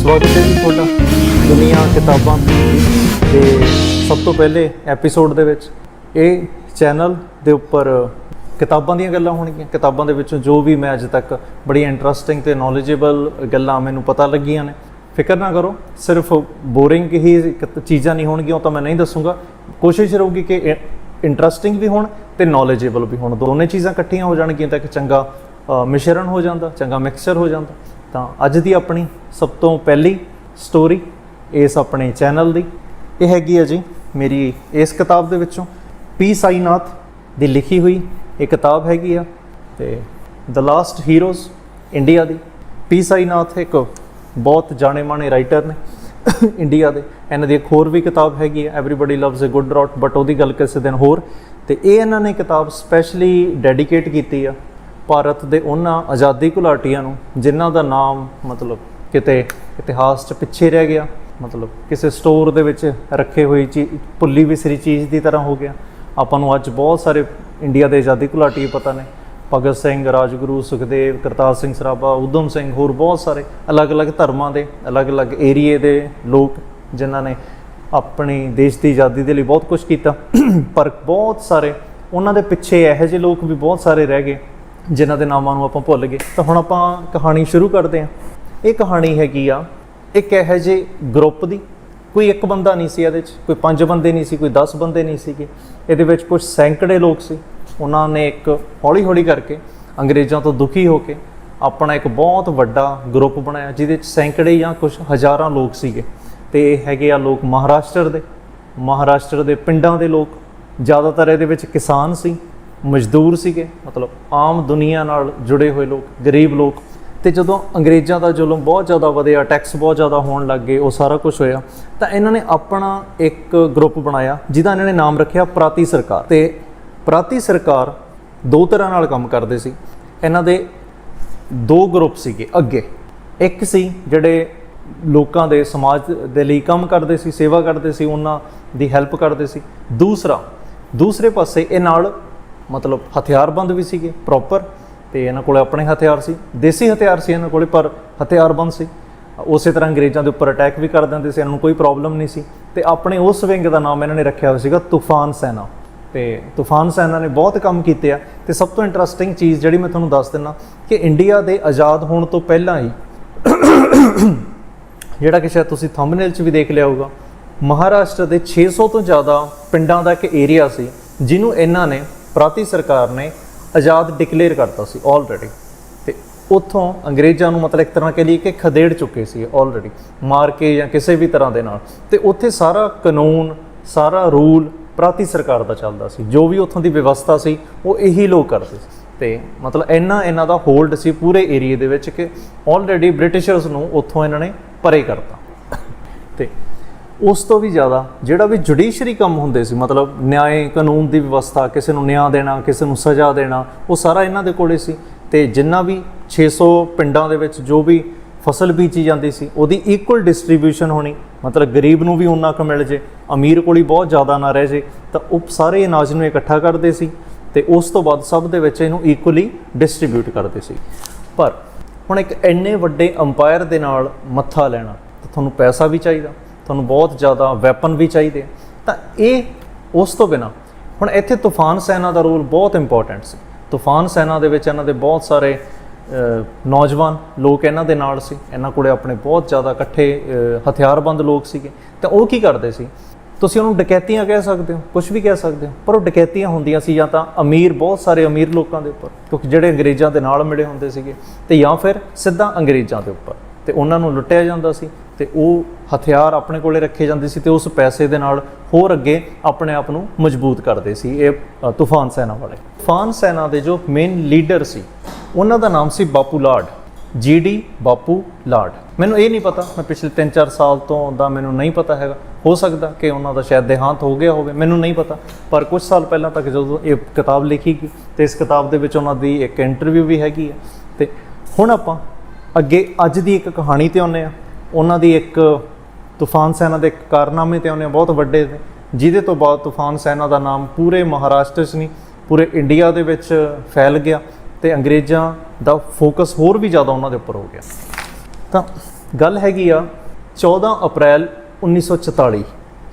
ਸਵਾਗਤ ਹੈ ਜੀ ਤੁਹਾਡਾ ਦੁਨੀਆ ਕਿਤਾਬਾਂ ਦੇ। ਸਭ ਤੋਂ ਪਹਿਲੇ ਐਪੀਸੋਡ ਦੇ ਵਿੱਚ ਇਹ ਚੈਨਲ ਦੇ ਉੱਪਰ ਕਿਤਾਬਾਂ ਦੀਆਂ ਗੱਲਾਂ ਹੋਣਗੀਆਂ। ਕਿਤਾਬਾਂ ਦੇ ਵਿੱਚੋਂ ਜੋ ਵੀ ਮੈਂ ਅੱਜ ਤੱਕ ਬੜੀ ਇੰਟਰਸਟਿੰਗ ਤੇ ਨੌਲੇਜੇਬਲ ਗੱਲਾਂ ਮੈਨੂੰ ਪਤਾ ਲੱਗੀਆਂ ਨੇ। ਫਿਕਰ ਨਾ ਕਰੋ, ਸਿਰਫ ਬੋਰਿੰਗ ਹੀ ਚੀਜ਼ਾਂ ਨਹੀਂ ਹੋਣਗੀਆਂ, ਉਹ ਤਾਂ ਮੈਂ ਨਹੀਂ ਦੱਸੂਗਾ। ਕੋਸ਼ਿਸ਼ ਰਹੂਗੀ ਕਿ ਇੰਟਰਸਟਿੰਗ ਵੀ ਹੋਣ ਤੇ ਨੌਲੇਜੇਬਲ ਵੀ ਹੋਣ। ਦੋਨੇ ਚੀਜ਼ਾਂ ਇਕੱਠੀਆਂ ਹੋ ਜਾਣਗੀਆਂ ਤਾਂ ਇੱਕ ਚੰਗਾ ਮਿਸ਼ਰਣ ਹੋ ਜਾਂਦਾ, ਚੰਗਾ ਮਿਕਸਚਰ ਹੋ ਜਾਂਦਾ। ਤਾਂ ਅੱਜ ਦੀ ਆਪਣੀ ਸਭ ਤੋਂ ਪਹਿਲੀ ਸਟੋਰੀ ਇਸ ਆਪਣੇ ਚੈਨਲ ਦੀ ਇਹ ਹੈਗੀ ਹੈ ਜੀ ਮੇਰੀ ਇਸ ਕਿਤਾਬ ਦੇ ਵਿੱਚੋਂ ਪੀ ਸਾਈਨਾਥ ਦੀ ਲਿਖੀ ਹੋਈ ਇਹ ਕਿਤਾਬ ਹੈਗੀ ਆ ਤੇ ਦ ਲਾਸਟ ਹੀਰੋਜ਼ ਇੰਡੀਆ ਦੀ। ਪੀ ਸਾਈਨਾਥ ਇੱਕ ਬਹੁਤ ਜਾਣੇ ਮਾਣੇ ਰਾਈਟਰ ਨੇ ਇੰਡੀਆ ਦੇ। ਇਹਨਾਂ ਦੀ ਇੱਕ ਹੋਰ ਵੀ ਕਿਤਾਬ ਹੈਗੀ ਹੈ everybody loves a good drought but ਉਹਦੀ ਗੱਲ ਕਿਸੇ ਦਿਨ ਹੋਰ। ਤੇ ਇਹ ਇਹਨਾਂ ਨੇ ਕਿਤਾਬ ਸਪੈਸ਼ਲੀ ਡੈਡੀਕੇਟ ਕੀਤੀ ਆ ਭਾਰਤ ਦੇ ਉਹਨਾਂ ਆਜ਼ਾਦੀ ਘੁਲਾਟੀਆਂ ਨੂੰ, ਜਿਨ੍ਹਾਂ ਦਾ ਨਾਮ ਮਤਲਬ ਕਿਤੇ ਇਤਿਹਾਸ 'ਚ ਪਿੱਛੇ ਰਹਿ ਗਿਆ, ਮਤਲਬ ਕਿਸੇ ਸਟੋਰ ਦੇ ਵਿੱਚ ਰੱਖੇ ਹੋਈ ਚੀਜ਼ ਭੁੱਲੀ ਵਿਸਰੀ ਚੀਜ਼ ਦੀ ਤਰ੍ਹਾਂ ਹੋ ਗਿਆ। ਆਪਾਂ ਨੂੰ ਅੱਜ ਬਹੁਤ ਸਾਰੇ ਇੰਡੀਆ ਦੇ ਆਜ਼ਾਦੀ ਘੁਲਾਟੀ ਪਤਾ ਨੇ। ਭਗਤ ਸਿੰਘ, ਰਾਜਗੁਰੂ, ਸੁਖਦੇਵ, ਕਰਤਾਰ ਸਿੰਘ ਸਰਾਭਾ ਉਦਮ ਸਿੰਘ, ਹੋਰ ਬਹੁਤ ਸਾਰੇ ਅਲੱਗ-ਅਲੱਗ ਧਰਮਾਂ ਦੇ, ਅਲੱਗ-ਅਲੱਗ ਏਰੀਏ ਦੇ ਲੋਕ, ਜਿਨ੍ਹਾਂ ਨੇ ਆਪਣੀ ਦੇਸ਼ ਦੀ ਆਜ਼ਾਦੀ ਦੇ ਲਈ ਬਹੁਤ ਕੁਝ ਕੀਤਾ। ਪਰ ਬਹੁਤ ਸਾਰੇ, ਉਹਨਾਂ ਦੇ ਪਿੱਛੇ ਇਹੋ ਜਿਹੇ ਲੋਕ ਵੀ ਬਹੁਤ ਸਾਰੇ ਰਹਿ ਗਏ। ਜਿਨ੍ਹਾਂ ਦੇ ਨਾਮਾਂ ਨੂੰ ਆਪਾਂ ਭੁੱਲ ਗਏ। ਤਾਂ ਹੁਣ ਆਪਾਂ ਕਹਾਣੀ ਸ਼ੁਰੂ ਕਰਦੇ ਹਾਂ। ਇਹ ਕਹਾਣੀ ਹੈਗੀ ਆ ਇੱਕ ਇਹੋ ਜਿਹੇ ਗਰੁੱਪ ਦੀ? ਕੋਈ ਇੱਕ ਬੰਦਾ ਨਹੀਂ ਸੀ ਇਹਦੇ 'ਚ, ਕੋਈ ਪੰਜ ਬੰਦੇ ਨਹੀਂ ਸੀ, ਕੋਈ 10 ਬੰਦੇ ਨਹੀਂ ਸੀਗੇ। ਇਹਦੇ ਵਿੱਚ ਕੁਝ ਸੈਂਕੜੇ ਲੋਕ ਸੀ। ਉਹਨਾਂ ਨੇ ਇੱਕ ਹੌਲੀ-ਹੌਲੀ ਕਰਕੇ ਅੰਗਰੇਜ਼ਾਂ ਤੋਂ ਦੁਖੀ ਹੋ ਕੇ ਆਪਣਾ ਇੱਕ ਬਹੁਤ ਵੱਡਾ ਗਰੁੱਪ ਬਣਾਇਆ, ਜਿਹਦੇ 'ਚ ਸੈਂਕੜੇ ਜਾਂ ਕੁਝ ਹਜ਼ਾਰਾਂ ਲੋਕ ਸੀਗੇ। ਤੇ ਇਹ ਹੈਗੇ ਆ ਲੋਕ ਮਹਾਰਾਸ਼ਟਰ ਦੇ। ਮਹਾਰਾਸ਼ਟਰ ਦੇ ਪਿੰਡਾਂ ਦੇ ਲੋਕ। ਜ਼ਿਆਦਾਤਰ ਇਹਦੇ ਵਿੱਚ ਕਿਸਾਨ ਸੀ। ਮਜ਼ਦੂਰ ਸੀਗੇ, ਮਤਲਬ ਆਮ ਦੁਨੀਆ ਨਾਲ ਜੁੜੇ ਹੋਏ ਲੋਕ, ਗਰੀਬ ਲੋਕ। ਤੇ ਜਦੋਂ ਅੰਗਰੇਜ਼ਾਂ ਦਾ ਜ਼ੁਲਮ ਬਹੁਤ ਜ਼ਿਆਦਾ ਵਧਿਆ ਟੈਕਸ ਬਹੁਤ ਜ਼ਿਆਦਾ ਹੋਣ ਲੱਗ ਗਏ, ਉਹ ਸਾਰਾ ਕੁਝ ਹੋਇਆ, ਤਾਂ ਇਹਨਾਂ ਨੇ ਆਪਣਾ ਇੱਕ ਗਰੁੱਪ ਬਣਾਇਆ, ਜਿਹਦਾ ਇਹਨਾਂ ਨੇ ਨਾਮ ਰੱਖਿਆ ਪ੍ਰਾਤੀ ਸਰਕਾਰ। ਤੇ ਪ੍ਰਾਤੀ ਸਰਕਾਰ ਦੋ ਤਰ੍ਹਾਂ ਨਾਲ ਕੰਮ ਕਰਦੇ ਸੀ। ਇਹਨਾਂ ਦੇ ਦੋ ਗਰੁੱਪ ਸੀਗੇ ਅੱਗੇ। ਇੱਕ ਸੀ ਜਿਹੜੇ ਲੋਕਾਂ ਦੇ ਸਮਾਜ ਦੇ ਲਈ ਕੰਮ ਕਰਦੇ ਸੀ, ਸੇਵਾ ਕਰਦੇ ਸੀ, ਉਹਨਾਂ ਦੀ ਹੈਲਪ ਕਰਦੇ ਸੀ। ਦੂਸਰਾ, ਦੂਸਰੇ ਪਾਸੇ ਇਹ ਨਾਲ ਮਤਲਬ ਹਥਿਆਰਬੰਦ ਵੀ ਸੀਗੇ ਪ੍ਰੋਪਰ ਤੇ ਇਹਨਾਂ ਕੋਲੇ ਆਪਣੇ ਹਥਿਆਰ ਸੀ, ਦੇਸੀ ਹਥਿਆਰ ਸੀ ਇਹਨਾਂ ਕੋਲੇ, ਪਰ ਹਥਿਆਰਬੰਦ ਸੀ। ਉਸੇ ਤਰ੍ਹਾਂ ਅੰਗਰੇਜ਼ਾਂ ਦੇ ਉੱਪਰ ਅਟੈਕ ਵੀ ਕਰ ਦਿੰਦੇ ਸੀ, ਇਹਨਾਂ ਨੂੰ ਕੋਈ ਪ੍ਰੋਬਲਮ ਨਹੀਂ ਸੀ। ਤੇ ਆਪਣੇ ਉਸ ਵਿੰਗ ਦਾ ਨਾਮ ਇਹਨਾਂ ਨੇ ਰੱਖਿਆ ਹੋਇਆ ਸੀਗਾ ਤੂਫਾਨ ਸੈਨਾ। ਤੇ ਤੂਫਾਨ ਸੈਨਾ ਨੇ ਬਹੁਤ ਕੰਮ ਕੀਤੇ ਆ, ਤੇ ਸਭ ਤੋਂ ਇੰਟਰਸਟਿੰਗ ਚੀਜ਼ ਜਿਹੜੀ ਮੈਂ ਤੁਹਾਨੂੰ ਦੱਸ ਦਿੰਨਾ, ਕਿ ਇੰਡੀਆ ਦੇ ਆਜ਼ਾਦ ਹੋਣ ਤੋਂ ਪਹਿਲਾਂ ਹੀ ਜਿਹੜਾ ਕਿ ਸ਼ਾਇਦ ਤੁਸੀਂ ਥੰਬਨੇਲ 'ਚ ਵੀ ਦੇਖ ਲਿਆ ਹੋਊਗਾ, ਮਹਾਰਾਸ਼ਟਰ ਦੇ 600 ਤੋਂ ਜ਼ਿਆਦਾ ਪਿੰਡਾਂ ਦਾ ਇੱਕ ਏਰੀਆ ਸੀ, ਜਿਹਨੂੰ ਇਹਨਾਂ ਨੇ ਪ੍ਰਾਤੀ ਸਰਕਾਰ ਨੇ ਆਜ਼ਾਦ ਡਿਕਲੇਅਰ ਕਰਤਾ ਸੀ ਆਲਰੇਡੀ ਤੇ ਉੱਥੋਂ ਅੰਗਰੇਜ਼ਾਂ ਨੂੰ ਮਤਲਬ ਇੱਕ ਤਰ੍ਹਾਂ ਕਹਿ ਲਈਏ ਕਿ ਖਦੇੜ ਚੁੱਕੇ ਸੀ ਆਲਰੇਡੀ ਮਾਰ ਕੇ ਜਾਂ ਕਿਸੇ ਵੀ ਤਰ੍ਹਾਂ ਦੇ ਨਾਲ। ਤੇ ਉੱਥੇ ਸਾਰਾ ਕਾਨੂੰਨ, ਸਾਰਾ ਰੂਲ ਪ੍ਰਾਤੀ ਸਰਕਾਰ ਦਾ ਚੱਲਦਾ ਸੀ। ਜੋ ਵੀ ਉੱਥੋਂ ਦੀ ਵਿਵਸਥਾ ਸੀ, ਉਹ ਇਹੀ ਲੋਕ ਕਰਦੇ ਸੀ। ਤੇ ਮਤਲਬ ਇੰਨਾ ਇਹਨਾਂ ਦਾ ਹੋਲਡ ਸੀ ਪੂਰੇ ਏਰੀਆ ਦੇ ਵਿੱਚ ਕਿ ਆਲਰੇਡੀ ਬ੍ਰਿਟਿਸ਼ਰਸ ਨੂੰ ਉੱਥੋਂ ਇਹਨਾਂ ਨੇ ਪਰੇ ਕਰਤਾ। ਤੇ ਉਸ ਤੋਂ ਵੀ ਜ਼ਿਆਦਾ, ਜਿਹੜਾ ਵੀ ਜੁਡੀਸ਼ਰੀ ਕੰਮ ਹੁੰਦੇ ਸੀ, ਮਤਲਬ ਨਿਆਂ, ਕਾਨੂੰਨ ਦੀ ਵਿਵਸਥਾ, ਕਿਸੇ ਨੂੰ ਨਿਆਂ ਦੇਣਾ, ਕਿਸੇ ਨੂੰ ਸਜ਼ਾ ਦੇਣਾ, ਉਹ ਸਾਰਾ ਇਹਨਾਂ ਦੇ ਕੋਲੇ ਸੀ। ਤੇ ਜਿੰਨਾ ਵੀ 600 ਪਿੰਡਾਂ ਦੇ ਵਿੱਚ ਜੋ ਵੀ ਫਸਲ ਬੀਜੀ ਜਾਂਦੀ ਸੀ, ਉਹਦੀ ਇਕੁਅਲ ਡਿਸਟ੍ਰੀਬਿਊਸ਼ਨ ਹੋਣੀ, ਮਤਲਬ ਗਰੀਬ ਨੂੰ ਵੀ ਉਨਾ ਕੁ ਮਿਲ ਜੇ, ਅਮੀਰ ਕੋਲ ਹੀ ਬਹੁਤ ਜ਼ਿਆਦਾ ਨਾ ਰਹਿ ਜੇ, ਤਾਂ ਉਹ ਸਾਰੇ ਅਨਾਜ ਨੂੰ ਇਕੱਠਾ ਕਰਦੇ ਸੀ ਤੇ ਉਸ ਤੋਂ ਬਾਅਦ ਸਭ ਦੇ ਵਿੱਚ ਇਹਨੂੰ ਇਕੁਅਲੀ ਡਿਸਟ੍ਰੀਬਿਊਟ ਕਰਦੇ ਸੀ। ਪਰ ਹੁਣ ਇੱਕ ਇੰਨੇ ਵੱਡੇ ਅੰਪਾਇਰ ਦੇ ਨਾਲ ਮੱਥਾ ਲੈਣਾ, ਤਾਂ ਤੁਹਾਨੂੰ ਪੈਸਾ ਵੀ ਚਾਹੀਦਾ। ਤੁਹਾਨੂੰ ਬਹੁਤ ਜ਼ਿਆਦਾ ਵੈਪਨ ਵੀ ਚਾਹੀਦੇ ਤਾਂ ਇਹ ਉਸ ਤੋਂ ਬਿਨਾ, ਹੁਣ ਇੱਥੇ ਤੂਫਾਨ ਸੈਨਾ ਦਾ ਰੋਲ ਬਹੁਤ ਇੰਪੋਰਟੈਂਟ ਸੀ। ਤੂਫਾਨ ਸੈਨਾ ਦੇ ਵਿੱਚ ਇਹਨਾਂ ਦੇ ਬਹੁਤ ਸਾਰੇ ਨੌਜਵਾਨ ਲੋਕ ਇਹਨਾਂ ਦੇ ਨਾਲ ਸੀ। ਇਹਨਾਂ ਕੋਲੇ ਆਪਣੇ ਬਹੁਤ ਜ਼ਿਆਦਾ ਇਕੱਠੇ ਹਥਿਆਰਬੰਦ ਲੋਕ ਸੀਗੇ। ਤਾਂ ਉਹ ਕੀ ਕਰਦੇ ਸੀ? ਤੁਸੀਂ ਉਹਨੂੰ ਡਕੈਤੀਆਂ ਕਹਿ ਸਕਦੇ ਹੋ ਕੁਝ ਵੀ ਕਹਿ ਸਕਦੇ ਹੋ, ਪਰ ਉਹ ਡਕੈਤੀਆਂ ਹੁੰਦੀਆਂ ਸੀ ਜਾਂ ਤਾਂ ਅਮੀਰ, ਬਹੁਤ ਸਾਰੇ ਅਮੀਰ ਲੋਕਾਂ ਦੇ ਉੱਪਰ, ਕਿਉਂਕਿ ਜਿਹੜੇ ਅੰਗਰੇਜ਼ਾਂ ਦੇ ਨਾਲ ਮਿਲੇ ਹੁੰਦੇ ਸੀਗੇ, ਤੇ ਜਾਂ ਫਿਰ ਸਿੱਧਾ ਅੰਗਰੇਜ਼ਾਂ ਦੇ ਉੱਪਰ। ਤੇ ਉਹਨਾਂ ਨੂੰ ਲੁੱਟਿਆ ਜਾਂਦਾ ਸੀ ਤੇ ਉਹ ਹਥਿਆਰ ਆਪਣੇ ਕੋਲੇ ਰੱਖੇ ਜਾਂਦੇ ਸੀ ਤੇ ਉਸ ਪੈਸੇ ਦੇ ਨਾਲ ਹੋਰ ਅੱਗੇ ਆਪਣੇ ਆਪ ਨੂੰ ਮਜ਼ਬੂਤ ਕਰਦੇ ਸੀ ਇਹ ਤੂਫਾਨ ਸੈਨਾ ਵਾਲੇ। ਤੂਫਾਨ ਸੈਨਾ ਦੇ ਜੋ ਮੇਨ ਲੀਡਰ ਸੀ, ਉਹਨਾਂ ਦਾ ਨਾਮ ਸੀ ਬਾਪੂ ਲਾਡ ਜੀਡੀ ਬਾਪੂ ਲਾਡ। ਮੈਨੂੰ ਇਹ ਨਹੀਂ ਪਤਾ, ਮੈਂ ਪਿਛਲੇ 3-4 ਸਾਲ ਤੋਂ ਦਾ ਮੈਨੂੰ ਨਹੀਂ ਪਤਾ ਹੈਗਾ। ਹੋ ਸਕਦਾ ਕਿ ਉਹਨਾਂ ਦਾ ਸ਼ਾਇਦ ਦੇਹਾਂਤ ਹੋ ਗਿਆ ਹੋਵੇ, ਮੈਨੂੰ ਨਹੀਂ ਪਤਾ। ਪਰ ਕੁਝ ਸਾਲ ਪਹਿਲਾਂ ਤੱਕ ਜਦੋਂ ਇਹ ਕਿਤਾਬ ਲਿਖੀ ਗਈ, ਤੇ ਇਸ ਕਿਤਾਬ ਦੇ ਵਿੱਚ ਉਹਨਾਂ ਦੀ ਇੱਕ ਇੰਟਰਵਿਊ ਵੀ ਹੈਗੀ ਹੈ। ਤੇ ਹੁਣ ਆਪਾਂ ਅੱਗੇ ਅੱਜ ਦੀ ਇੱਕ ਕਹਾਣੀ ਤੇ ਆਉਂਦੇ ਆ। ਉਹਨਾਂ ਦੀ ਇੱਕ ਤੂਫਾਨ ਸੈਨਾ ਦੇ ਕਾਰਨਾਮੇ ਤੇ ਆਉਂਦੇ ਆ, ਬਹੁਤ ਵੱਡੇ ਜਿਹਦੇ ਤੋਂ ਬਾਅਦ ਤੂਫਾਨ ਸੈਨਾ ਦਾ ਨਾਮ ਪੂਰੇ ਮਹਾਰਾਸ਼ਟਰ 'ਚ ਨਹੀਂ, ਪੂਰੇ ਇੰਡੀਆ ਦੇ ਵਿੱਚ ਫੈਲ ਗਿਆ ਤੇ ਅੰਗਰੇਜ਼ਾਂ ਦਾ ਫੋਕਸ ਹੋਰ ਵੀ ਜ਼ਿਆਦਾ ਉਹਨਾਂ ਦੇ ਉੱਪਰ ਹੋ ਗਿਆ। ਤਾਂ ਗੱਲ ਹੈਗੀ ਆ 14 ਅਪ੍ਰੈਲ 1944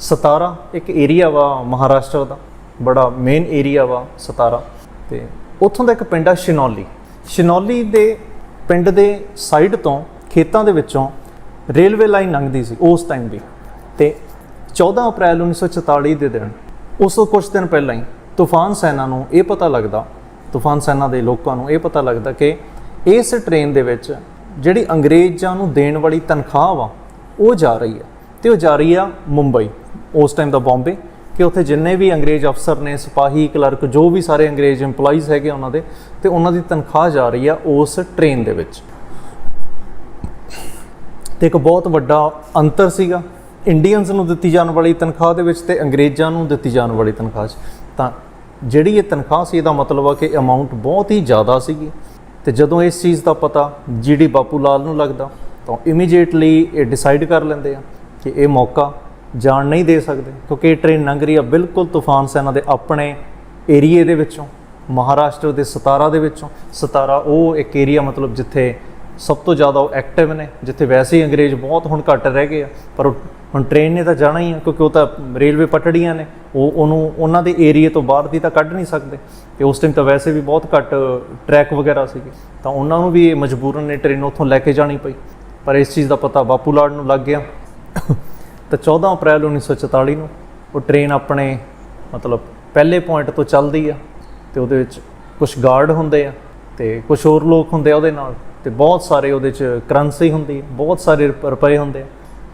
17 ਇੱਕ ਏਰੀਆ ਵਾ ਮਹਾਰਾਸ਼ਟਰ ਦਾ, ਬੜਾ ਮੇਨ ਏਰੀਆ ਵਾ 17 ਤੇ ਉੱਥੋਂ ਦਾ ਇੱਕ ਪਿੰਡ ਆ ਸ਼ਿਨੌਲੀ। ਸ਼ਿਨੌਲੀ ਦੇ ਪਿੰਡ ਦੇ ਸਾਈਡ ਤੋਂ ਖੇਤਾਂ ਦੇ ਵਿੱਚੋਂ ਰੇਲਵੇ ਲਾਈਨ ਲੰਘਦੀ ਸੀ ਉਸ ਟਾਈਮ ਵੀ ਤੇ 14 ਅਪ੍ਰੈਲ 1944 ਦੇ ਦਿਨ, ਉਸ ਤੋਂ ਕੁਝ ਦਿਨ ਪਹਿਲਾਂ ਹੀ ਤੂਫਾਨ ਸੈਨਾ ਨੂੰ ਇਹ ਪਤਾ ਲੱਗਦਾ, ਤੂਫਾਨ ਸੈਨਾ ਦੇ ਲੋਕਾਂ ਨੂੰ ਇਹ ਪਤਾ ਲੱਗਦਾ ਕਿ ਇਸ ਟ੍ਰੇਨ ਦੇ ਵਿੱਚ ਜਿਹੜੀ ਅੰਗਰੇਜ਼ਾਂ ਨੂੰ ਦੇਣ ਵਾਲੀ ਤਨਖਾਹ ਵਾ, ਉਹ ਜਾ ਰਹੀ ਆ ਤੇ ਉਹ ਜਾ ਰਹੀ ਆ ਮੁੰਬਈ, ਉਸ ਟਾਈਮ ਦਾ ਬੰਬੇ ਕਿ ਉੱਥੇ ਜਿੰਨੇ ਵੀ ਅੰਗਰੇਜ਼ ਅਫਸਰ ਨੇ, ਸਿਪਾਹੀ, ਕਲਰਕ, ਜੋ ਵੀ ਸਾਰੇ ਅੰਗਰੇਜ਼ EMPLOYEES ਹੈਗੇ ਉਹਨਾਂ ਦੇ, ਤੇ ਉਹਨਾਂ ਦੀ ਤਨਖਾਹ ਜਾ ਰਹੀ ਆ ਉਸ ਟ੍ਰੇਨ ਦੇ ਵਿੱਚ। ਤੇ ਇੱਕ ਬਹੁਤ ਵੱਡਾ ਅੰਤਰ ਸੀਗਾ। ਇੰਡੀਅਨਸ ਨੂੰ ਦਿੱਤੀ ਜਾਣ ਵਾਲੀ ਤਨਖਾਹ ਦੇ ਵਿੱਚ ਤੇ ਅੰਗਰੇਜ਼ਾਂ ਨੂੰ ਦਿੱਤੀ ਜਾਣ ਵਾਲੀ ਤਨਖਾਹ 'ਚ। ਤਾਂ ਜਿਹੜੀ ਇਹ ਤਨਖਾਹ ਸੀ, ਇਹਦਾ ਮਤਲਬ ਆ ਕਿ ਅਮਾਉਂਟ ਬਹੁਤ ਹੀ ਜ਼ਿਆਦਾ ਸੀਗੀ। ਤੇ ਜਦੋਂ ਇਸ ਚੀਜ਼ ਦਾ ਪਤਾ ਜੀਡੀ ਬਾਪੂ ਲਾਲ ਨੂੰ ਲੱਗਦਾ, ਤਾਂ ਇਮੀਡੀਏਟਲੀ ਇਹ ਡਿਸਾਈਡ ਕਰ ਲੈਂਦੇ ਆ ਕਿ ਇਹ ਮੌਕਾ ਜਾਣ ਨਹੀਂ ਦੇ ਸਕਦੇ, ਕਿਉਂਕਿ ਇਹ ਟ੍ਰੇਨ ਲੰਘ ਰਹੀ ਆ ਬਿਲਕੁਲ ਤੂਫਾਨ ਸੈਨਾ ਦੇ ਆਪਣੇ ਏਰੀਏ ਦੇ ਵਿੱਚੋਂ, ਮਹਾਰਾਸ਼ਟਰ ਦੇ ਸਤਾਰਾ ਦੇ ਵਿੱਚੋਂ। ਸਤਾਰਾ ਉਹ ਇੱਕ ਏਰੀਆ ਮਤਲਬ ਜਿੱਥੇ ਸਭ ਤੋਂ ਜ਼ਿਆਦਾ ਉਹ ਐਕਟਿਵ ਨੇ, ਜਿੱਥੇ ਵੈਸੇ ਹੀ ਅੰਗਰੇਜ਼ ਬਹੁਤ ਹੁਣ ਘੱਟ ਰਹਿ ਗਏ ਆ, ਪਰ ਉਹ ਹੁਣ ਟ੍ਰੇਨ ਨੇ ਤਾਂ ਜਾਣਾ ਹੀ ਆ, ਕਿਉਂਕਿ ਉਹ ਤਾਂ ਰੇਲਵੇ ਪਟੜੀਆਂ ਨੇ, ਉਹ ਉਹਨੂੰ ਉਹਨਾਂ ਦੇ ਏਰੀਏ ਤੋਂ ਬਾਹਰ ਦੀ ਤਾਂ ਕੱਢ ਨਹੀਂ ਸਕਦੇ। ਤੇ ਉਸ ਟਾਈਮ ਤਾਂ ਵੈਸੇ ਵੀ ਬਹੁਤ ਘੱਟ ਟਰੈਕ ਵਗੈਰਾ ਸੀਗੇ। ਤਾਂ ਉਹਨਾਂ ਨੂੰ ਵੀ ਇਹ ਮਜਬੂਰਨ ਨੇ ਟ੍ਰੇਨ ਉੱਥੋਂ ਲੈ ਕੇ ਜਾਣੀ ਪਈ। ਪਰ ਇਸ ਚੀਜ਼ ਦਾ ਪਤਾ ਬਾਪੂ ਲਾਡ ਨੂੰ ਲੱਗ ਗਿਆ। ਤਾਂ 14 ਅਪ੍ਰੈਲ 1944 ਨੂੰ ਉਹ ਟ੍ਰੇਨ ਆਪਣੇ, ਮਤਲਬ ਪਹਿਲੇ ਪੁਆਇੰਟ ਤੋਂ ਚੱਲਦੀ ਆ ਤੇ ਉਹਦੇ ਵਿੱਚ ਕੁਝ ਗਾਰਡ ਹੁੰਦੇ ਆ ਤੇ ਕੁਝ ਹੋਰ ਲੋਕ ਹੁੰਦੇ ਆ ਉਹਦੇ ਨਾਲ ਤੇ ਬਹੁਤ ਸਾਰੇ ਉਹਦੇ ਚ ਕਰੰਸੀ ਹੁੰਦੀ ਬਹੁਤ ਸਾਰੇ ਰੁਪ- ਰੁਪਏ ਹੁੰਦੇ ਆ।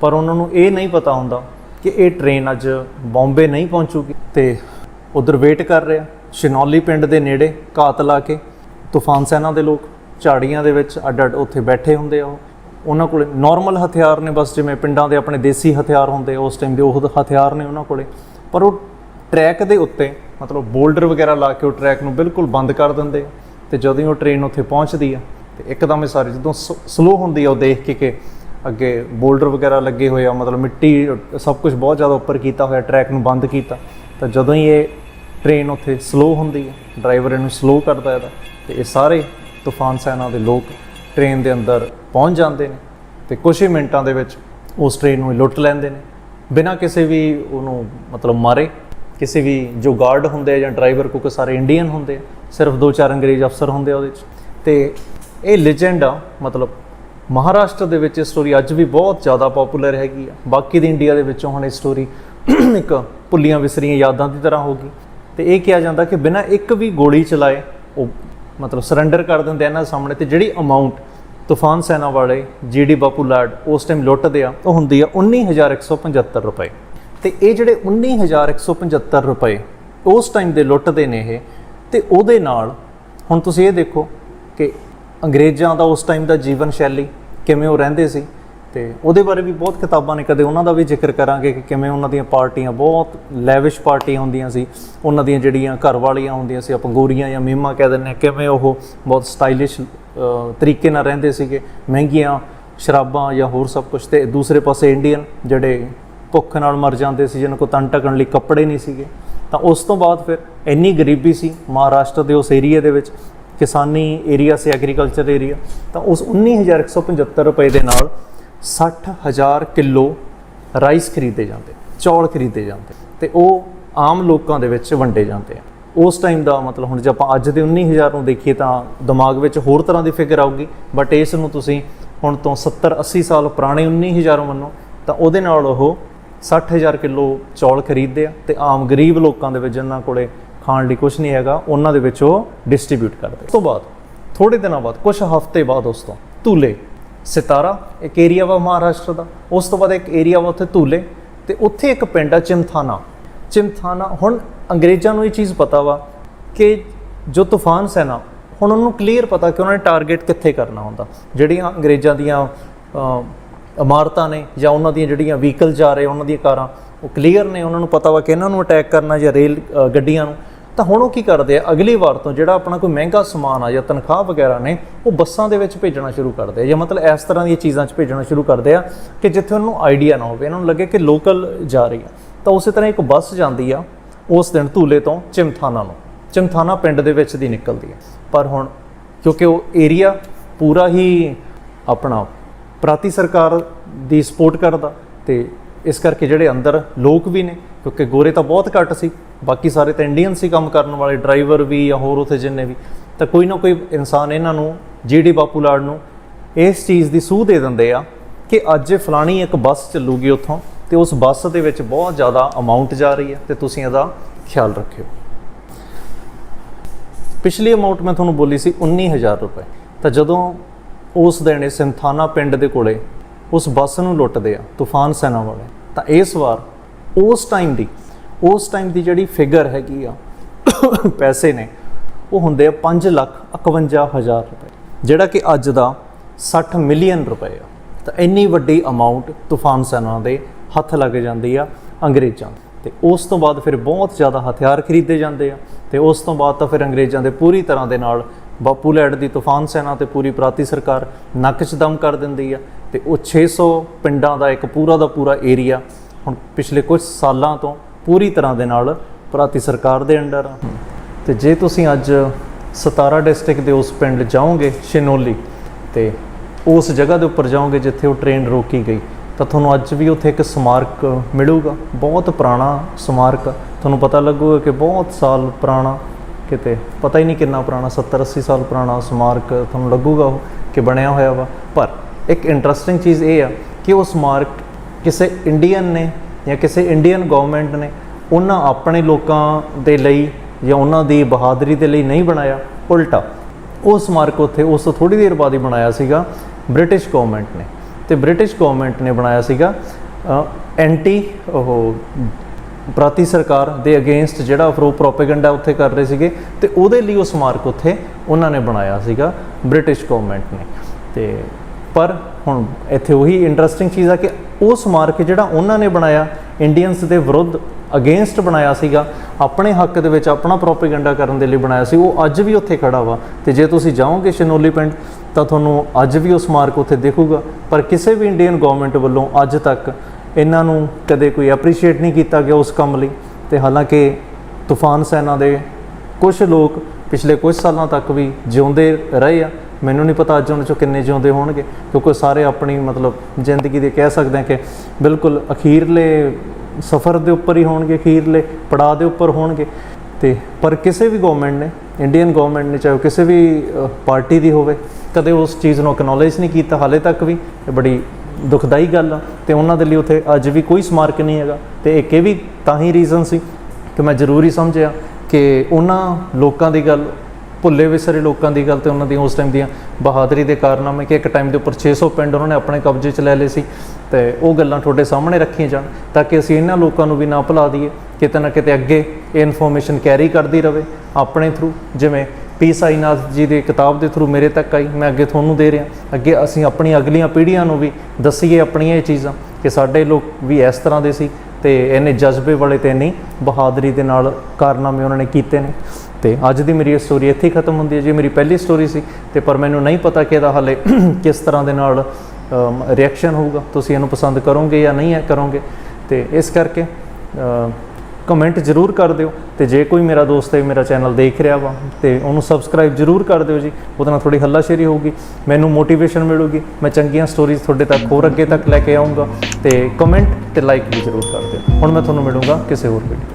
ਪਰ ਉਹਨਾਂ ਨੂੰ ਇਹ ਨਹੀਂ ਪਤਾ ਹੁੰਦਾ ਕਿ ਇਹ ਟ੍ਰੇਨ ਅੱਜ ਬੰਬੇ ਨਹੀਂ ਪਹੁੰਚੂਗੀ ਤੇ ਉਧਰ ਵੇਟ ਕਰ ਰਿਹਾ ਸ਼ਿਨੌਲੀ ਪਿੰਡ ਦੇ ਨੇੜੇ ਘਾਤ ਲਾ ਕੇ, ਤੂਫਾਨ ਸੈਨਾ ਦੇ ਲੋਕ, ਝਾੜੀਆਂ ਦੇ ਵਿੱਚ ਅੱਡ ਅੱਡ ਉੱਥੇ ਬੈਠੇ ਹੁੰਦੇ ਆ ਉਹ। ਉਹਨਾਂ ਕੋਲੇ ਨਾਰਮਲ ਹਥਿਆਰ ਨੇ, ਬਸ ਜਿਵੇਂ ਪਿੰਡਾਂ ਦੇ ਆਪਣੇ ਦੇਸੀ ਹਥਿਆਰ ਹੁੰਦੇ, ਉਸ ਟਾਈਮ ਦੇ ਉਹ ਹਥਿਆਰ ਨੇ ਉਹਨਾਂ ਕੋਲੇ। ਪਰ ਉਹ ਟਰੈਕ ਦੇ ਉੱਤੇ, ਮਤਲਬ ਬੋਲਡਰ ਵਗੈਰਾ ਲਾ ਕੇ ਉਹ ਟਰੈਕ ਨੂੰ ਬਿਲਕੁਲ ਬੰਦ ਕਰ ਦਿੰਦੇ। ਆ ਤੇ ਜਦੋਂ ਹੀ ਉਹ ਟ੍ਰੇਨ ਉੱਥੇ ਪਹੁੰਚਦੀ ਆ, ਤੇ ਇੱਕਦਮ ਇਹ ਸਾਰੇ ਜਦੋਂ ਸਲੋ ਹੁੰਦੀ ਆ, ਉਹ ਦੇਖ ਕੇ ਕਿ ਅੱਗੇ ਬੋਲਡਰ ਵਗੈਰਾ ਲੱਗੇ ਹੋਏ ਆ, ਮਤਲਬ ਮਿੱਟੀ, ਸਭ ਕੁਝ ਬਹੁਤ ਜ਼ਿਆਦਾ ਉੱਪਰ ਕੀਤਾ ਹੋਇਆ ਟਰੈਕ ਨੂੰ ਬੰਦ ਕੀਤਾ। ਤਾਂ ਜਦੋਂ ਹੀ ਇਹ ਟ੍ਰੇਨ ਉੱਥੇ ਸਲੋ ਹੁੰਦੀ ਹੈ ਡਰਾਈਵਰ ਇਹਨੂੰ ਸਲੋ ਕਰਦਾ ਇਹਦਾ, ਤੇ ਇਹ ਸਾਰੇ ਤੂਫਾਨ ਸੈਨਾ ਦੇ ਲੋਕ ਟ੍ਰੇਨ ਦੇ ਅੰਦਰ ਪਹੁੰਚ ਜਾਂਦੇ ਨੇ ਤੇ ਕੁਝ ਹੀ ਮਿੰਟਾਂ ਦੇ ਵਿੱਚ ਉਸ ਟ੍ਰੇਨ ਨੂੰ ਲੁੱਟ ਲੈਂਦੇ ਨੇ। ਬਿਨਾਂ ਕਿਸੇ ਵੀ ਉਹਨੂੰ ਮਤਲਬ ਮਾਰੇ, ਕਿਸੇ ਵੀ ਜੋ ਗਾਰਡ ਹੁੰਦੇ ਆ ਜਾਂ ਡਰਾਈਵਰ ਕਿਉਂਕਿ ਸਾਰੇ ਇੰਡੀਅਨ ਹੁੰਦੇ ਆ, ਸਿਰਫ ਦੋ ਚਾਰ ਅੰਗਰੇਜ਼ ਅਫਸਰ ਹੁੰਦੇ ਆ ਉਹਦੇ ਵਿੱਚ ਤੇ ਇਹ ਲੈਜੈਂਡ ਆ, ਮਤਲਬ ਮਹਾਰਾਸ਼ਟਰ ਦੇ ਵਿੱਚ ਇਹ ਸਟੋਰੀ ਅੱਜ ਵੀ ਬਹੁਤ ਜ਼ਿਆਦਾ ਪਪੂਲਰ ਹੈਗੀ ਆ। ਬਾਕੀ ਦੇ ਇੰਡੀਆ ਦੇ ਵਿੱਚੋਂ ਹੁਣ ਇਹ ਸਟੋਰੀ ਇੱਕ ਭੁੱਲੀਆਂ ਵਿਸਰੀਆਂ ਯਾਦਾਂ ਦੀ ਤਰ੍ਹਾਂ ਹੋ ਗਈ। ਤੇ ਇਹ ਕਿਹਾ ਜਾਂਦਾ ਕਿ ਬਿਨਾਂ ਇੱਕ ਵੀ ਗੋਲੀ ਚਲਾਏ, ਉਹ ਮਤਲਬ ਸਰੈਂਡਰ ਕਰ ਦਿੰਦੇ ਆ ਇਹਨਾਂ ਸਾਹਮਣੇ ਤੇ ਜਿਹੜੀ ਅਮਾਉਂਟ ਤੂਫਾਨ ਸੈਨਾ ਵਾਲੇ ਜੀਡੀ ਬਾਪੂ ਲਾਡ ਉਸ ਟਾਈਮ ਲੁੱਟਦੇ ਆ, ਉਹ ਹੁੰਦੀ ਆ 19175 ਰੁਪਏ। ਤੇ ਇਹ ਜਿਹੜੇ 19175 ਰੁਪਏ ਉਸ ਟਾਈਮ ਦੇ ਲੁੱਟਦੇ ਨੇ ਇਹ, ਤੇ ਉਹਦੇ ਨਾਲ ਹੁਣ ਤੁਸੀਂ ਇਹ ਦੇਖੋ ਕਿ ਅੰਗਰੇਜ਼ਾਂ ਦਾ ਉਸ ਟਾਈਮ ਦਾ ਜੀਵਨ ਸ਼ੈਲੀ ਕਿਵੇਂ ਉਹ ਰਹਿੰਦੇ ਸੀ ਤੇ ਉਹਦੇ ਬਾਰੇ ਵੀ ਬਹੁਤ ਕਿਤਾਬਾਂ ਨੇ, ਕਦੇ ਉਹਨਾਂ ਦਾ ਵੀ ਜ਼ਿਕਰ ਕਰਾਂਗੇ ਕਿ ਕਿਵੇਂ ਉਹਨਾਂ ਦੀਆਂ ਪਾਰਟੀਆਂ, ਬਹੁਤ ਲੈਵਿਸ਼ ਪਾਰਟੀਆਂ ਹੁੰਦੀਆਂ ਸੀ, ਉਹਨਾਂ ਦੀਆਂ ਜਿਹੜੀਆਂ ਘਰ ਵਾਲੀਆਂ ਹੁੰਦੀਆਂ ਸੀ, ਆਪਾਂ ਗੋਰੀਆਂ ਜਾਂ ਮੀਮਾ ਕਹਿ ਦਿੰਦੇ ਹਾਂ, ਕਿਵੇਂ ਉਹ ਬਹੁਤ ਸਟਾਈਲਿਸ਼ ਤਰੀਕੇ ਨਾਲ ਰਹਿੰਦੇ ਸੀਗੇ, ਮਹਿੰਗੀਆਂ ਸ਼ਰਾਬਾਂ ਜਾਂ ਹੋਰ ਸਭ ਕੁਝ ਤੇ ਦੂਸਰੇ ਪਾਸੇ ਇੰਡੀਅਨ ਜਿਹੜੇ ਭੁੱਖ ਨਾਲ ਮਰ ਜਾਂਦੇ ਸੀ, ਜਿਹਨਾਂ ਕੋਲ ਤਨ ਢਕਣ ਲਈ ਕੱਪੜੇ ਨਹੀਂ ਸੀਗੇ, ਤਾਂ ਉਸ ਤੋਂ ਬਾਅਦ ਫਿਰ ਇੰਨੀ ਗਰੀਬੀ ਸੀ ਮਹਾਰਾਸ਼ਟਰ ਦੇ ਉਸ ਏਰੀਆ ਦੇ ਵਿੱਚ, ਕਿਸਾਨੀ ਏਰੀਆ ਸੀ ਐਗਰੀਕਲਚਰ ਏਰੀਆ ਤਾਂ ਉਸ 19175 ਰੁਪਏ ਦੇ ਨਾਲ 60000 ਕਿਲੋ ਰਾਈਸ ਖਰੀਦੇ ਜਾਂਦੇ, ਚੌਲ ਖਰੀਦੇ ਜਾਂਦੇ ਤੇ ਉਹ ਆਮ ਲੋਕਾਂ ਦੇ ਵਿੱਚ ਵੰਡੇ ਜਾਂਦੇ ਆ। ਉਸ ਟਾਈਮ ਦਾ ਮਤਲਬ ਹੁਣ ਜੇ ਆਪਾਂ ਅੱਜ ਦੇ 19000 ਨੂੰ ਦੇਖੀਏ ਤਾਂ ਦਿਮਾਗ ਵਿੱਚ ਹੋਰ ਤਰ੍ਹਾਂ ਦੀ ਫਿਗਰ ਆਊਗੀ ਬਟ ਇਸ ਨੂੰ ਤੁਸੀਂ ਹੁਣ ਤੋਂ 70 80 ਸਾਲ ਪੁਰਾਣੇ 19000 ਮੰਨੋ, ਤਾਂ ਉਹਦੇ ਨਾਲ ਉਹ 60000 ਕਿਲੋ ਚੌਲ ਖਰੀਦਦੇ ਆ ਤੇ ਆਮ ਗਰੀਬ ਲੋਕਾਂ ਦੇ ਵਿੱਚ ਜਿਨ੍ਹਾਂ ਕੋਲੇ ਖਾਣ ਲਈ ਕੁਝ ਨਹੀਂ ਹੈਗਾ, ਉਹਨਾਂ ਦੇ ਵਿੱਚ ਉਹ ਡਿਸਟ੍ਰੀਬਿਊਟ ਕਰਦੇ ਉਸ ਤੋਂ ਬਾਅਦ ਥੋੜੇ ਦਿਨਾਂ ਬਾਅਦ ਕੁਝ ਹਫ਼ਤੇ ਬਾਅਦ ਉਸ ਤੋਂ, ਧੂਲੇ। ਸਿਤਾਰਾ, ਇੱਕ ਏਰੀਆ ਵਾ ਮਹਾਰਾਸ਼ਟਰ ਦਾ। ਉਸ ਤੋਂ ਬਾਅਦ ਇੱਕ ਏਰੀਆ ਵਾ ਉੱਥੇ ਧੂਲੇ ਤੇ ਉੱਥੇ ਇੱਕ ਪਿੰਡ ਆ ਚਿਮਥਾਨਾ। ਚਿਮਥਾਨਾ, ਹੁਣ ਅੰਗਰੇਜ਼ਾਂ ਨੂੰ ਇਹ ਚੀਜ਼ ਪਤਾ ਵਾ ਕਿ ਜੋ ਤੂਫਾਨ ਸੈਨਾ, ਹੁਣ ਉਹਨੂੰ ਕਲੀਅਰ ਪਤਾ ਕਿ ਉਹਨਾਂ ਨੇ ਟਾਰਗੇਟ ਕਿੱਥੇ ਕਰਨਾ ਹੁੰਦਾ। ਜਿਹੜੀਆਂ ਅੰਗਰੇਜ਼ਾਂ ਦੀਆਂ ਇਮਾਰਤਾਂ ਨੇ ਜਾਂ ਉਹਨਾਂ ਦੀਆਂ ਜਿਹੜੀਆਂ ਵਹੀਕਲ ਜਾ ਰਹੇ, ਉਹਨਾਂ ਦੀਆਂ ਕਾਰਾਂ, ਉਹ ਕਲੀਅਰ ਨੇ। ਉਹਨਾਂ ਨੂੰ ਪਤਾ ਵਾ ਕਿ ਇਹਨਾਂ ਨੂੰ ਅਟੈਕ ਕਰਨਾ ਜਾਂ ਰੇਲ ਗੱਡੀਆਂ ਨੂੰ। ਤਾਂ ਹੁਣ ਉਹ ਕੀ ਕਰਦੇ ਆ? ਅਗਲੀ ਵਾਰ ਤੋਂ ਜਿਹੜਾ ਆਪਣਾ ਕੋਈ ਮਹਿੰਗਾ ਸਮਾਨ ਆ ਜਾਂ ਤਨਖਾਹ ਵਗੈਰਾ ਨੇ, ਉਹ ਬੱਸਾਂ ਦੇ ਵਿੱਚ ਭੇਜਣਾ ਸ਼ੁਰੂ ਕਰਦੇ ਆ। ਜਾਂ ਮਤਲਬ ਇਸ ਤਰ੍ਹਾਂ ਦੀਆਂ ਚੀਜ਼ਾਂ 'ਚ ਭੇਜਣਾ ਸ਼ੁਰੂ ਕਰਦੇ ਆ ਕਿ ਜਿੱਥੇ ਉਹਨਾਂ ਨੂੰ ਆਈਡੀਆ ਨਾ ਹੋਵੇ। ਇਹਨਾਂ ਨੂੰ ਲੱਗੇ ਕਿ ਲੋਕਲ ਜਾ ਰਹੀ ਆ। ਤਾਂ ਉਸੇ ਤਰ੍ਹਾਂ ਇੱਕ ਬੱਸ ਜਾਂਦੀ ਆ ਉਸ ਦਿਨ ਧੂਲੇ ਤੋਂ ਚਿਮਥਾਨਾ ਨੂੰ। ਚਿਮਥਾਨਾ ਪਿੰਡ ਦੇ ਵਿੱਚ ਦੀ ਨਿਕਲਦੀ ਹੈ ਪਰ ਹੁਣ ਕਿਉਂਕਿ ਉਹ ਏਰੀਆ ਪੂਰਾ ਹੀ ਆਪਣਾ ਪ੍ਰਾਤੀ ਸਰਕਾਰ ਦੀ ਸਪੋਰਟ ਕਰਦਾ ਤੇ ਇਸ ਕਰਕੇ ਜਿਹੜੇ ਅੰਦਰ ਲੋਕ ਵੀ ਨੇ, ਕਿਉਂਕਿ ਗੋਰੇ ਤਾਂ ਬਹੁਤ ਘੱਟ ਸੀ, ਬਾਕੀ ਸਾਰੇ ਤਾਂ ਇੰਡੀਅਨ ਸੀ ਕੰਮ ਕਰਨ ਵਾਲੇ ਡਰਾਈਵਰ ਵੀ ਜਾਂ ਹੋਰ ਉੱਥੇ ਜਿੰਨੇ ਵੀ, ਤਾਂ ਕੋਈ ਨਾ ਕੋਈ ਇਨਸਾਨ ਇਹਨਾਂ ਨੂੰ ਜੀਡੀ ਬਾਪੂ ਲਾੜ ਨੂੰ ਇਸ ਚੀਜ਼ ਦੀ ਸੂਹ ਦੇ ਦਿੰਦੇ ਆ ਕਿ ਅੱਜ ਫਲਾਣੀ ਇੱਕ ਬੱਸ ਚੱਲੂਗੀ ਉੱਥੋਂ ਤੇ ਉਸ ਬੱਸ ਦੇ ਵਿੱਚ ਬਹੁਤ ਜ਼ਿਆਦਾ ਅਮਾਉਂਟ ਜਾ ਰਹੀ ਹੈ ਤੇ ਤੁਸੀਂ ਇਹਦਾ ਖਿਆਲ ਰੱਖਿਓ। ਪਿਛਲੀ ਅਮਾਉਂਟ ਮੈਂ ਤੁਹਾਨੂੰ ਬੋਲੀ ਸੀ 19000 ਰੁਪਏ। ਤਾਂ ਜਦੋਂ ਉਸ ਦਿਨ ਸਿੰਥਾਨਾ ਪਿੰਡ ਦੇ ਕੋਲੇ ਉਸ ਬੱਸ ਨੂੰ ਲੁੱਟਦੇ ਆ, ਤੂਫਾਨ ਸੈਨਾ ਵਾਲੇ। ਤਾਂ ਇਸ ਵਾਰ ਉਸ ਟਾਈਮ ਦੀ, ਉਸ ਟਾਈਮ ਦੀ ਜਿਹੜੀ ਫਿਗਰ ਹੈਗੀ ਆ, ਪੈਸੇ ਨੇ, ਉਹ ਹੁੰਦੇ ਆ 5 ਲੱਖ 51000 ਰੁਪਏ, ਜਿਹੜਾ ਕਿ ਅੱਜ ਦਾ 60 ਮਿਲੀਅਨ ਰੁਪਏ ਆ। ਤਾਂ ਇੰਨੀ ਵੱਡੀ ਅਮਾਉਂਟ ਤੂਫਾਨ ਸੈਨਾ ਦੇ ਹੱਥ ਲੱਗ ਜਾਂਦੀ ਆ ਅੰਗਰੇਜ਼ਾਂ ਦੀ। ਤੇ ਉਸ ਤੋਂ ਬਾਅਦ ਫਿਰ ਬਹੁਤ ਜ਼ਿਆਦਾ ਹਥਿਆਰ ਖਰੀਦੇ ਜਾਂਦੇ ਆ, ਤੇ ਉਸ ਤੋਂ ਬਾਅਦ ਤਾਂ ਫਿਰ ਅੰਗਰੇਜ਼ਾਂ ਦੇ ਪੂਰੀ ਤਰ੍ਹਾਂ ਦੇ ਨਾਲ ਬਾਪੂ ਲੈਡ ਦੀ ਤੂਫਾਨ ਸੈਨਾ ਤੇ ਪੂਰੀ ਪ੍ਰਾਤੀ ਸਰਕਾਰ ਨੱਕ 'ਚ ਦਮ ਕਰ ਦਿੰਦੀ ਆ। ਤੇ ਉਹ 600 ਪਿੰਡਾਂ ਦਾ ਇੱਕ ਪੂਰਾ ਦਾ ਪੂਰਾ ਏਰੀਆ ਹੁਣ ਪਿਛਲੇ ਕੁਝ ਸਾਲਾਂ ਤੋਂ ਪੂਰੀ ਤਰ੍ਹਾਂ ਦੇ ਨਾਲ ਭਾਰਤੀ ਸਰਕਾਰ ਦੇ ਅੰਡਰ ਆ। ਤੇ ਜੇ ਤੁਸੀਂ ਅੱਜ ਸਤਾਰਾ ਡਿਸਟ੍ਰਿਕਟ ਦੇ ਉਸ ਪਿੰਡ ਜਾਓਗੇ, ਸ਼ਿਨੋਲੀ, ਤੇ ਉਸ ਜਗ੍ਹਾ ਦੇ ਉੱਪਰ ਜਾਓਗੇ ਜਿੱਥੇ ਉਹ ਟ੍ਰੇਨ ਰੋਕੀ ਗਈ, ਤਾਂ ਤੁਹਾਨੂੰ ਅੱਜ ਵੀ ਉੱਥੇ ਇੱਕ ਸਮਾਰਕ ਮਿਲੂਗਾ, ਬਹੁਤ ਪੁਰਾਣਾ ਸਮਾਰਕ ਤੁਹਾਨੂੰ ਪਤਾ ਲੱਗੂਗਾ ਕਿ ਬਹੁਤ ਸਾਲ ਪੁਰਾਣਾ, ਕਿਤੇ ਪਤਾ ਹੀ ਨਹੀਂ ਕਿੰਨਾ ਪੁਰਾਣਾ 70 80 ਸਾਲ ਪੁਰਾਣਾ ਸਮਾਰਕ ਤੁਹਾਨੂੰ ਲੱਗੂਗਾ ਉਹ, ਕਿ ਬਣਿਆ ਹੋਇਆ ਵਾ। ਪਰ ਇੱਕ ਇੰਟਰਸਟਿੰਗ ਚੀਜ਼ ਇਹ ਆ ਕਿ ਉਹ ਸਮਾਰਕ ਕਿਸੇ ਇੰਡੀਅਨ ਨੇ ਜਾਂ ਕਿਸੇ ਇੰਡੀਅਨ ਗਵਰਨਮੈਂਟ ਨੇ ਉਹਨਾਂ ਆਪਣੇ ਲੋਕਾਂ ਦੇ ਲਈ ਜਾਂ ਉਹਨਾਂ ਦੀ ਬਹਾਦਰੀ ਦੇ ਲਈ ਨਹੀਂ ਬਣਾਇਆ, ਉਲਟਾ। ਉਹ ਸਮਾਰਕ ਉੱਥੇ ਉਸ ਤੋਂ ਥੋੜੀ ਦੇਰ ਬਾਅਦ ਹੀ ਬਣਾਇਆ ਸੀਗਾ ਬ੍ਰਿਟਿਸ਼ ਗਵਰਨਮੈਂਟ ਨੇ। ਤੇ ਬ੍ਰਿਟਿਸ਼ ਗਵਰਨਮੈਂਟ ਨੇ ਬਣਾਇਆ ਸੀਗਾ ਐਂਟੀ ਉਹ ਪ੍ਰਾਤੀ ਸਰਕਾਰ ਦੇ ਅਗੇਂਸਟ ਜਿਹੜਾ ਫਿਰ ਉਹ ਪ੍ਰੋਪੇਗੈਂਡਾ ਉੱਥੇ ਕਰ ਰਹੇ ਸੀਗੇ ਤੇ ਉਹਦੇ ਲਈ ਉਹ ਸਮਾਰਕ ਉੱਥੇ ਉਹਨਾਂ ਨੇ ਬਣਾਇਆ ਸੀਗਾ ਬ੍ਰਿਟਿਸ਼ ਗਵਰਨਮੈਂਟ ਨੇ। ਤੇ ਪਰ ਹੁਣ ਇੱਥੇ ਉਹੀ ਇੰਟਰਸਟਿੰਗ ਚੀਜ਼ ਆ ਕਿ ਉਹ ਸਮਾਰਕ ਜਿਹੜਾ ਉਹਨਾਂ ਨੇ ਬਣਾਇਆ ਇੰਡੀਅਨਸ ਦੇ ਵਿਰੁੱਧ ਅਗੇਂਸਟ ਬਣਾਇਆ ਸੀਗਾ, ਆਪਣੇ ਹੱਕ ਦੇ ਵਿੱਚ ਆਪਣਾ ਪ੍ਰੋਪੇਗੈਂਡਾ ਕਰਨ ਦੇ ਲਈ ਬਣਾਇਆ ਸੀ, ਉਹ ਅੱਜ ਵੀ ਉੱਥੇ ਖੜਾ ਵਾ। ਤੇ ਜੇ ਤੁਸੀਂ ਜਾਓਗੇ ਸ਼ਨੋਲੀ ਪਿੰਡ, ਤਾਂ ਤੁਹਾਨੂੰ ਅੱਜ ਵੀ ਉਹ ਸਮਾਰਕ ਉੱਥੇ ਦੇਖੂਗਾ। ਪਰ ਕਿਸੇ ਵੀ ਇੰਡੀਅਨ ਗਵਰਨਮੈਂਟ ਵੱਲੋਂ ਅੱਜ ਤੱਕ ਇਹਨਾਂ ਨੂੰ ਕਦੇ ਕੋਈ ਐਪਰੀਸ਼ੀਏਟ ਨਹੀਂ ਕੀਤਾ ਗਿਆ ਉਸ ਕੰਮ ਲਈ। ਤੇ ਹਾਲਾਂਕਿ ਤੂਫਾਨ ਸੈਨਾ ਦੇ ਕੁਝ ਲੋਕ ਪਿਛਲੇ ਕੁਝ ਸਾਲਾਂ ਤੱਕ ਵੀ ਜਿਉਂਦੇ ਰਹੇ ਆ। ਮੈਨੂੰ ਨਹੀਂ ਪਤਾ ਅੱਜ ਉਹਨਾਂ ਚੋਂ ਕਿੰਨੇ ਜਿਉਂਦੇ ਹੋਣਗੇ, ਕਿਉਂਕਿ ਸਾਰੇ ਆਪਣੀ ਮਤਲਬ ਜ਼ਿੰਦਗੀ ਦੇ ਕਹਿ ਸਕਦੇ ਹਾਂ ਕਿ ਬਿਲਕੁਲ ਅਖੀਰਲੇ ਸਫ਼ਰ ਦੇ ਉੱਪਰ ਹੀ ਹੋਣਗੇ, ਅਖੀਰਲੇ ਪੜਾਅ ਦੇ ਉੱਪਰ ਹੋਣਗੇ। ਤੇ ਪਰ ਕਿਸੇ ਵੀ ਗਵਰਨਮੈਂਟ ਨੇ ਇੰਡੀਅਨ ਗਵਰਨਮੈਂਟ ਨੇ, ਚਾਹੇ ਉਹ ਕਿਸੇ ਵੀ ਪਾਰਟੀ ਦੀ ਹੋਵੇ, ਕਦੇ ਉਸ ਚੀਜ਼ ਨੂੰ ਅਕਨੋਲੇਜ ਨਹੀਂ ਕੀਤਾ, ਹਾਲੇ ਤੱਕ ਵੀ, ਇਹ ਬੜੀ ਦੁਖਦਾਈ ਗੱਲ ਆ। ਤੇ ਉਹਨਾਂ ਦੇ ਲਈ ਉੱਥੇ ਅੱਜ ਵੀ ਕੋਈ ਸਮਾਰਕ ਨਹੀਂ ਹੈਗਾ। ਤੇ ਇੱਕ ਇਹ ਵੀ ਤਾਂ ਹੀ ਰੀਜ਼ਨ ਸੀ ਕਿ ਮੈਂ ਜ਼ਰੂਰੀ ਸਮਝਿਆ ਕਿ ਉਹਨਾਂ ਲੋਕਾਂ ਦੀ ਗੱਲ ਭੁੱਲੇ ਵਿਸਰੇ ਲੋਕਾਂ ਦੀ ਗੱਲ ਤੇ ਉਹਨਾਂ ਦੀਆਂ ਉਸ ਟਾਈਮ ਦੀਆਂ ਬਹਾਦਰੀ ਦੇ ਕਾਰਨਾਮੇ ਕਿ ਇੱਕ ਟਾਈਮ ਦੇ ਉੱਪਰ 600 ਪਿੰਡ ਉਹਨਾਂ ਨੇ ਆਪਣੇ ਕਬਜ਼ੇ 'ਚ ਲੈ ਲਏ ਸੀ ਤੇ ਉਹ ਗੱਲਾਂ ਤੁਹਾਡੇ ਸਾਹਮਣੇ ਰੱਖੀਆਂ ਜਾਣ ਤਾਂ ਕਿ ਅਸੀਂ ਇਹਨਾਂ ਲੋਕਾਂ ਨੂੰ ਵੀ ਨਾ ਭੁਲਾ ਦਈਏ, ਕਿਤੇ ਨਾ ਕਿਤੇ ਅੱਗੇ ਇਹ ਇਨਫੋਰਮੇਸ਼ਨ ਕੈਰੀ ਕਰਦੀ ਰਵੇ ਆਪਣੇ ਥਰੂ ਜਿਵੇਂ ਪੀ ਸਾਈਨਾਥ ਜੀ ਦੀ ਕਿਤਾਬ ਦੇ ਥਰੂ ਮੇਰੇ ਤੱਕ ਆਈ, ਮੈਂ ਅੱਗੇ ਤੁਹਾਨੂੰ ਦੇ ਰਿਹਾ। ਅੱਗੇ ਅਸੀਂ ਆਪਣੀ ਅਗਲੀਆਂ ਪੀੜ੍ਹੀਆਂ ਨੂੰ ਵੀ ਦੱਸੀਏ ਆਪਣੀਆਂ ਇਹ ਚੀਜ਼ਾਂ ਕਿ ਸਾਡੇ ਲੋਕ ਵੀ ਇਸ ਤਰ੍ਹਾਂ ਦੇ ਸੀ ਤੇ ਇਹਨੇ ਜਜ਼ਬੇ ਵਾਲੇ ਤੇ ਨਹੀਂ ਬਹਾਦਰੀ ਦੇ ਨਾਲ ਕਾਰਨਾਮੇ ਉਹਨਾਂ ਨੇ ਕੀਤੇ ਨੇ। ਤੇ ਅੱਜ ਦੀ ਮੇਰੀ ਇਹ ਸਟੋਰੀ ਇੱਥੇ ਖਤਮ ਹੁੰਦੀ ਹੈ। ਜੀ ਮੇਰੀ ਪਹਿਲੀ ਸਟੋਰੀ ਸੀ, ਤੇ ਪਰ ਮੈਨੂੰ ਨਹੀਂ ਪਤਾ ਕਿ ਇਹਦਾ ਹਾਲੇ ਕਿਸ ਤਰ੍ਹਾਂ ਦੇ ਨਾਲ ਰਿਐਕਸ਼ਨ ਹੋਊਗਾ। ਤੁਸੀਂ ਇਹਨੂੰ ਪਸੰਦ ਕਰੋਗੇ ਜਾਂ ਨਹੀਂ ਕਰੋਗੇ। ਤੇ ਇਸ ਕਰਕੇ ਕਮੈਂਟ ਜ਼ਰੂਰ ਕਰ ਦਿਓ। ਤੇ ਜੇ ਕੋਈ ਮੇਰਾ ਦੋਸਤ ਹੈ, ਮੇਰਾ ਚੈਨਲ ਦੇਖ ਰਿਹਾ ਵਾ, ਤੇ ਉਹਨੂੰ ਸਬਸਕ੍ਰਾਈਬ ਜ਼ਰੂਰ ਕਰ ਦਿਓ ਜੀ। ਉਹਦੇ ਨਾਲ ਥੋੜੀ ਹੱਲਾਸ਼ੇਰੀ ਹੋਊਗੀ, ਮੈਨੂੰ ਮੋਟੀਵੇਸ਼ਨ ਮਿਲੂਗੀ। ਮੈਂ ਚੰਗੀਆਂ ਸਟੋਰੀਜ਼ ਤੁਹਾਡੇ ਤੱਕ ਹੋਰ ਅੱਗੇ ਤੱਕ ਲੈ ਕੇ ਆਉਂਗਾ ਤੇ ਕਮੈਂਟ ਤੇ ਲਾਈਕ ਵੀ ਜ਼ਰੂਰ ਕਰ ਦਿਓ। ਹੁਣ ਮੈਂ ਤੁਹਾਨੂੰ ਮਿਲੂੰਗਾ ਕਿਸੇ ਹੋਰ ਵੀਡੀਓ